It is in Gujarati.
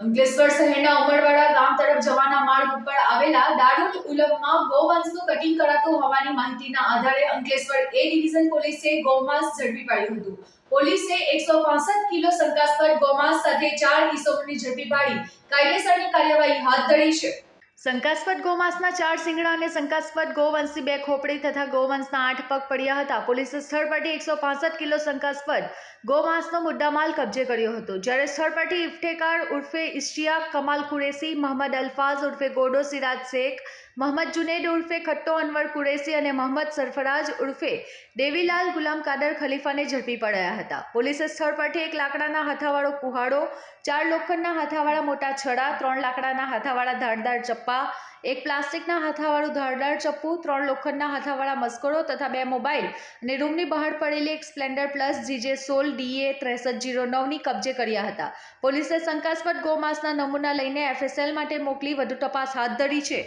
અંકલેશ્વર શહેરના ઉમરવાડા ગામ તરફ જવાના માર્ગ ઉપર આવેલા દારૂલ ઉલમમાં ગૌવંશનું કટિંગ કરાતું હોવાની માહિતીના આધારે અંકલેશ્વર એ ડિવિઝન પોલીસે ગૌમાંસ ઝડપી પાડ્યું હતું. પોલીસે એકસો કિલો શંકાસ્પદ ગૌમાંસ સાથે ચાર ઇસમોની ઝડપી પાડી કાયદેસરની કાર્યવાહી હાથ ધરી છે. શંકાસ્પદ ગૌમાંસના ચાર સિંગડા અને શંકાસ્પદ ગૌવંશી બે ખોપડી તથા ગૌવંશના આઠ પગ પડ્યા હતા. પોલીસે સ્થળ પરથી એકસો કિલો શંકાસ્પદ ગૌમાંસનો મુદ્દામાલ કબજે કર્યો હતો. જ્યારે સ્થળ પરથી ઇફ્ટેકાર ઉર્ફે ઇશ્ટિયાક કમાલ કુરેશી મોહમ્મદ અલ્ફાઝ ઉર્ફે ગોડો સિરાજ શેખ મોહમ્મદ જુનેદ ઉર્ફે ખટ્ટો અનવર કુરેશી અને મહંમદ સરફરાજ ઉર્ફે દેવીલાલ ગુલામ કાદર ખલીફાને ઝડપી પડાયા હતા. પોલીસે સ્થળ પરથી એક લાકડાના હાથાવાળો કુહાડો, ચાર લોખંડના હાથાવાળા મોટા છડા, ત્રણ લાકડાના હાથાવાળા ધારદાર ચપ્પા, એક પ્લાસ્ટિકના હાથાવાળું ધારદાર ચપ્પુ, ત્રણ લોખંડના હાથાવાળા મસ્કડો તથા બે મોબાઈલ અને રૂમની બહાર પડેલી એક સ્પ્લેન્ડર પ્લસ જીજે સોલ ડીએ ત્રેસઠ જીરો નવની કબજે કર્યા હતા. પોલીસે શંકાસ્પદ ગોમાસના નમૂના લઈને એફએસએલ માટે મોકલી વધુ તપાસ હાથ ધરી છે.